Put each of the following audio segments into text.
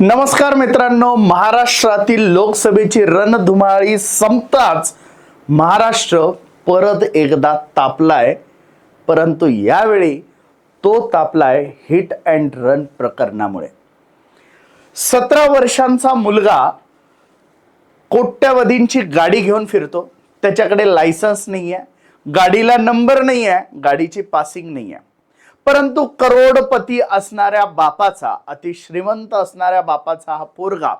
नमस्कार मित्रांनो महाराष्ट्रातील लोकसभेची रणधुमाळी संपताच महाराष्ट्र परत एकदा तापलाय. परंतु यावेळी तो तापलाय हिट अँड रन प्रकरणामुळे. सतरा वर्षांचा मुलगा कोट्यवधींची गाडी घेऊन फिरतो. त्याच्याकडे लायसन्स नाही आहे गाडीला नंबर नाही आहे गाडीची पासिंग नाही आहे परंतु करोडपती असणाऱ्या बापाचा अति श्रीमंत असणाऱ्या बापाचा हा पोरगा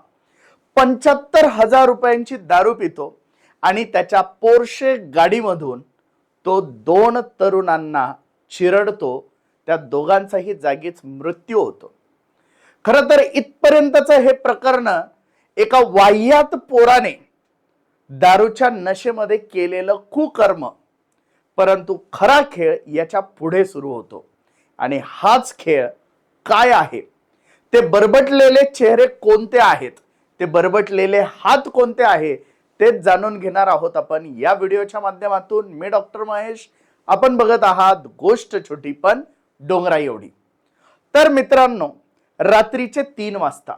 पंच्याहत्तर हजार रुपयांची दारू पितो आणि त्याच्या पोर्शे गाडीमधून तो दोन तरुणांना चिरडतो. त्या दोघांचाही जागीच मृत्यू होतो. खरं तर इथपर्यंतचं हे प्रकरण एका वाह्यात पोराने दारूच्या नशेमध्ये केलेलं कुकर्म परंतु खरा खेळ याच्यापुढे सुरू होतो. आणि हाच खेळ काय आहे? ते बरबटलेले चेहरे कोणते आहेत? ते बरबटलेले हात कोणते आहे? तेच जाणून घेणार आहोत आपण या व्हिडिओच्या माध्यमातून. मी डॉक्टर महेश. आपण बघत आहात गोष्ट छोटी पण डोंगरा एवढी. तर मित्रांनो रात्रीचे तीन वाजता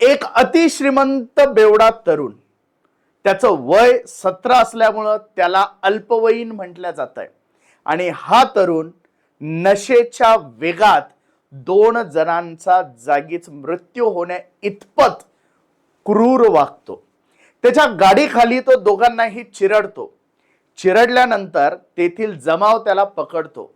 एक अतिश्रीमंत बेवडा तरुण त्याचं वय सतरा असल्यामुळं त्याला अल्पवयीन म्हटलं जात आहे आणि हा तरुण नशेच्या वेगात दोन जणांचा जागीच मृत्यू होण्या इतपत क्रूर वागतो. त्याच्या गाडीखाली तो दोघांनाही चिरडतो. चिरडल्यानंतर तेथील जमाव त्याला पकडतो.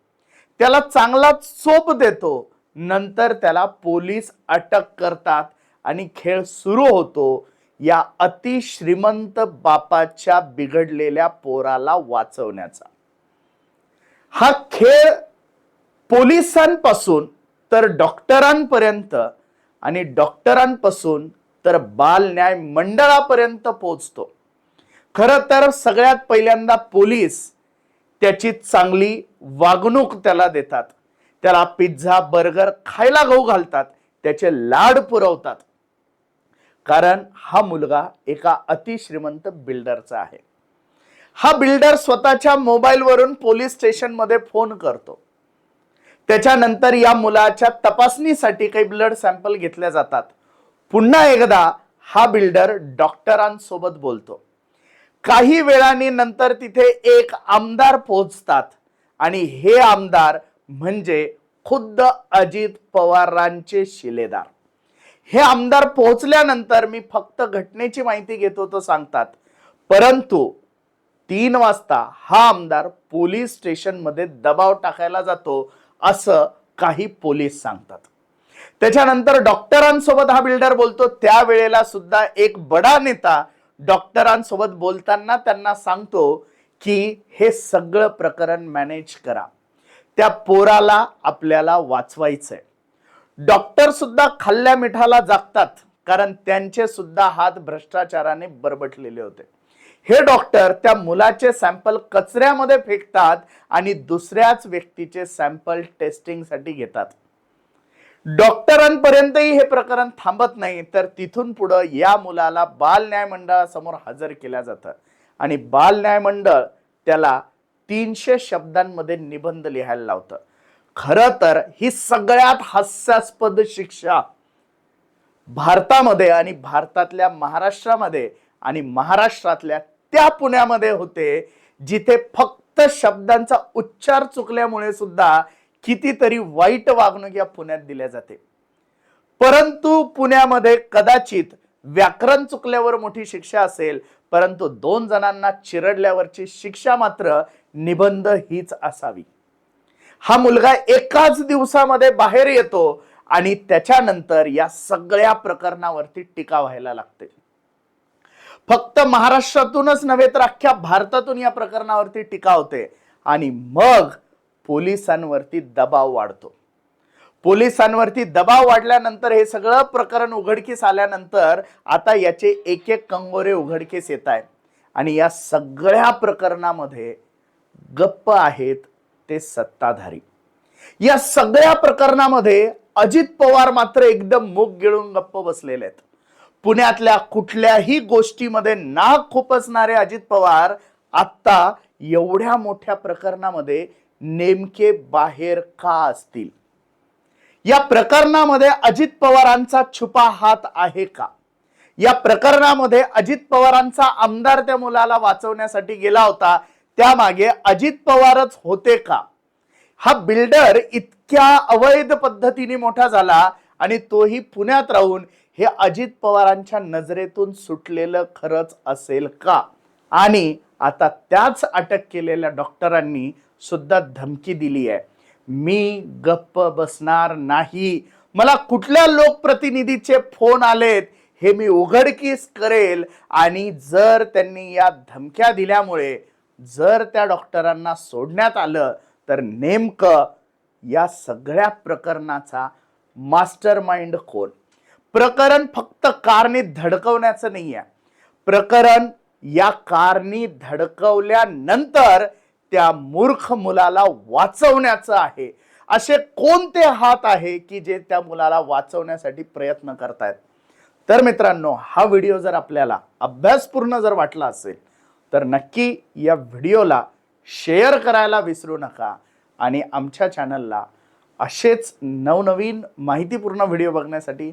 त्याला चांगला चोप देतो. नंतर त्याला पोलीस अटक करतात आणि खेळ सुरू होतो. या अतिश्रीमंत बापाच्या बिघडलेल्या पोराला वाचवण्याचा. हा खेळ पोलिसांपासून तर डॉक्टरांपर्यंत आणि डॉक्टरांपासून तर बाल न्याय मंडळापर्यंत पोचतो खरं तर सगळ्यात पहिल्यांदा पोलीस त्याची चांगली वागणूक त्याला देतात. त्याला पिझ्झा बर्गर खायला गहू घालतात. त्याचे लाड पुरवतात. कारण हा मुलगा एका अतिश्रीमंत बिल्डरचा आहे. हा बिल्डर स्वतःच्या मोबाईलवरून पोलीस स्टेशनमध्ये फोन करतो. त्याच्यानंतर या मुलाच्या तपासणीसाठी काही ब्लड सॅम्पल घेतल्या जातात. पुन्हा एकदा हा बिल्डर डॉक्टरांसोबत बोलतो. काही वेळाने नंतर तिथे एक आमदार पोहोचतात आणि हे आमदार म्हणजे खुद्द अजित पवारांचे शिलेदार. हे आमदार पोहोचल्यानंतर मी फक्त घटनेची माहिती घेतो तो सांगतात. परंतु तीन वाजता हा आमदार पोलीस स्टेशनमध्ये दबाव टाकायला जातो असं काही पोलीस सांगतात. त्याच्यानंतर डॉक्टरांसोबत हा बिल्डर बोलतो. त्यावेळेला सुद्धा एक बडा नेता डॉक्टरांसोबत बोलताना त्यांना सांगतो की हे सगळं प्रकरण मॅनेज करा. त्या पोराला आपल्याला वाचवायचंय. डॉक्टर सुद्धा खाल्ल्या मिठाला जागतात कारण त्यांचे सुद्धा हात भ्रष्टाचाराने बरबटलेले होते. हे डॉक्टर त्या मुलाचे सॅम्पल कचऱ्यामध्ये फेकतात आणि दुसऱ्याच व्यक्तीचे सॅम्पल टेस्टिंगसाठी घेतात. डॉक्टरांपर्यंतही हे प्रकरण थांबत नाही तर तिथून पुढं या मुलाला बाल न्याय मंडळासमोर हजर केल्या जातं. आणि बाल न्याय मंडळ त्याला तीनशे शब्दांमध्ये निबंध लिहायला लावतं. खरं तर ही सगळ्यात हास्यास्पद शिक्षा भारतामध्ये आणि भारतातल्या महाराष्ट्रामध्ये आणि महाराष्ट्रातल्या त्या पुण्यामध्ये होते जिथे फक्त शब्दांचा उच्चार चुकल्यामुळे सुद्धा कितीतरी वाईट वागणूक या पुण्यात दिल्या जाते. परंतु पुण्यामध्ये कदाचित व्याकरण चुकल्यावर मोठी शिक्षा असेल परंतु दोन जणांना चिरडल्यावरची शिक्षा मात्र निबंध हीच असावी. हा मुलगा एकाच दिवसामध्ये बाहेर येतो आणि त्याच्यानंतर या सगळ्या प्रकरणावरती टीका व्हायला लागते. फक्त महाराष्ट्रातूनच नव्हे तर अख्ख्या भारतातून या प्रकरणावरती टीका होते. आणि मग पोलिसांवरती दबाव वाढतो. पोलिसांवरती दबाव वाढल्यानंतर हे सगळं प्रकरण उघडकीस आल्यानंतर आता याचे एक एक कंगोरे उघडकीस येत आहेत. आणि या सगळ्या प्रकरणामध्ये गप्प आहेत ते सत्ताधारी. या सगळ्या प्रकरणामध्ये अजित पवार मात्र एकदम मूग गिळून गप्प बसलेले आहेत. पुण्यातल्या कुठल्याही गोष्टीमध्ये नाक खुपसणारे अजित पवार आत्ता एवढ्या मोठ्या प्रकरणामध्ये नेमके बाहेर का असतील? या प्रकरणामध्ये अजित पवारांचा छुपा हात आहे का? या प्रकरणामध्ये अजित पवारांचा आमदार त्या मुलाला वाचवण्यासाठी गेला होता त्यामागे अजित पवारच होते का? हा बिल्डर इतक्या अवैध पद्धतीने मोठा झाला आणि तोही पुण्यात राहून हे अजित पवारांच्या नजरेतून सुटलेलं खरंच असेल का? आणि आता त्याच अटक केलेल्या डॉक्टरांनी सुद्धा धमकी दिली आहे. मी गप्प बसणार नाही. मला कुठल्या लोकप्रतिनिधीचे फोन आलेत हे मी उघडकीस करेल. आणि जर त्यांनी या धमक्या दिल्यामुळे जर त्या डॉक्टरांना सोडण्यात आलं तर नेमकं या सगळ्या प्रकरणाचा मास्टर माइंड कोण? प्रकरण फक्त कारने धडकवण्याचं नाही आहे प्रकरण या कारनी धडकवल्यानंतर त्या मूर्ख मुलाला वाचवण्याचं आहे. असे कोणते हात आहे की जे त्या मुलाला वाचवण्यासाठी प्रयत्न करतायत? तर मित्रांनो हा व्हिडिओ जर आपल्याला अभ्यासपूर्ण जर वाटला असेल तर नक्की या व्हिडिओला शेअर करायला विसरू नका आणि आमच्या चॅनलला असेच नवनवीन माहितीपूर्ण व्हिडिओ बघण्यासाठी